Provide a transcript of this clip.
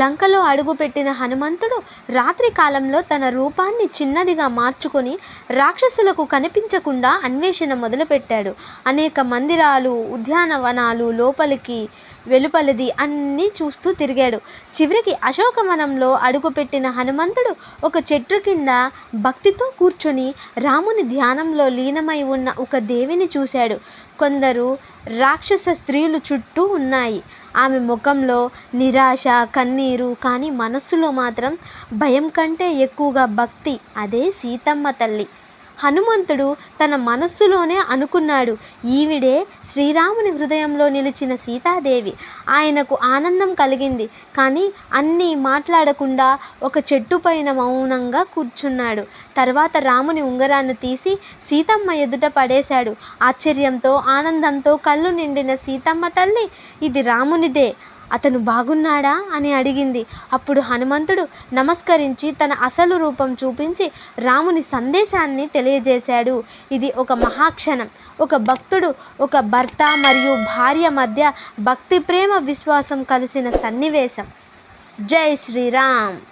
లంకలో అడుగుపెట్టిన హనుమంతుడు రాత్రి కాలంలో తన రూపాన్ని చిన్నదిగా మార్చుకొని రాక్షసులకు కనిపించకుండా అన్వేషణ మొదలుపెట్టాడు. అనేక మందిరాలు ఉద్యానవనాలు లోపలికి వెలుపలిది అన్నీ చూస్తూ తిరిగాడు. చివరికి అశోకవనంలో అడుగుపెట్టిన హనుమంతుడు ఒక చెట్టు కింద భక్తితో కూర్చొని రాముని ధ్యానంలో లీనమై ఉన్న ఒక దేవిని చూశాడు. కొందరు రాక్షస స్త్రీలు చుట్టూ ఉన్నాయి. ఆమె ముఖంలో నిరాశ కన్ని కన్నీరు కానీ మనస్సులో మాత్రం భయం కంటే ఎక్కువగా భక్తి. అదే సీతమ్మ తల్లి. హనుమంతుడు తన మనస్సులోనే అనుకున్నాడు ఈవిడే శ్రీరాముని హృదయంలో నిలిచిన సీతాదేవి. ఆయనకు ఆనందం కలిగింది. కానీ అన్నీ మాట్లాడకుండా ఒక చెట్టు పైన మౌనంగా కూర్చున్నాడు. తర్వాత రాముని ఉంగరాన్ని తీసి సీతమ్మ ఎదుట పడేశాడు. ఆశ్చర్యంతో ఆనందంతో కళ్ళు నిండిన సీతమ్మ తల్లి ఇది రామునిదే. అతను బాగున్నాడా అని అడిగింది. అప్పుడు హనుమంతుడు నమస్కరించి తన అసలు రూపం చూపించి రాముని సందేశాన్ని తెలియజేశాడు. ఇది ఒక మహాక్షణం. ఒక భక్తుడు ఒక భర్త మరియు భార్య మధ్య భక్తి ప్రేమ విశ్వాసం కలిసిన సన్నివేశం. జై శ్రీరామ్.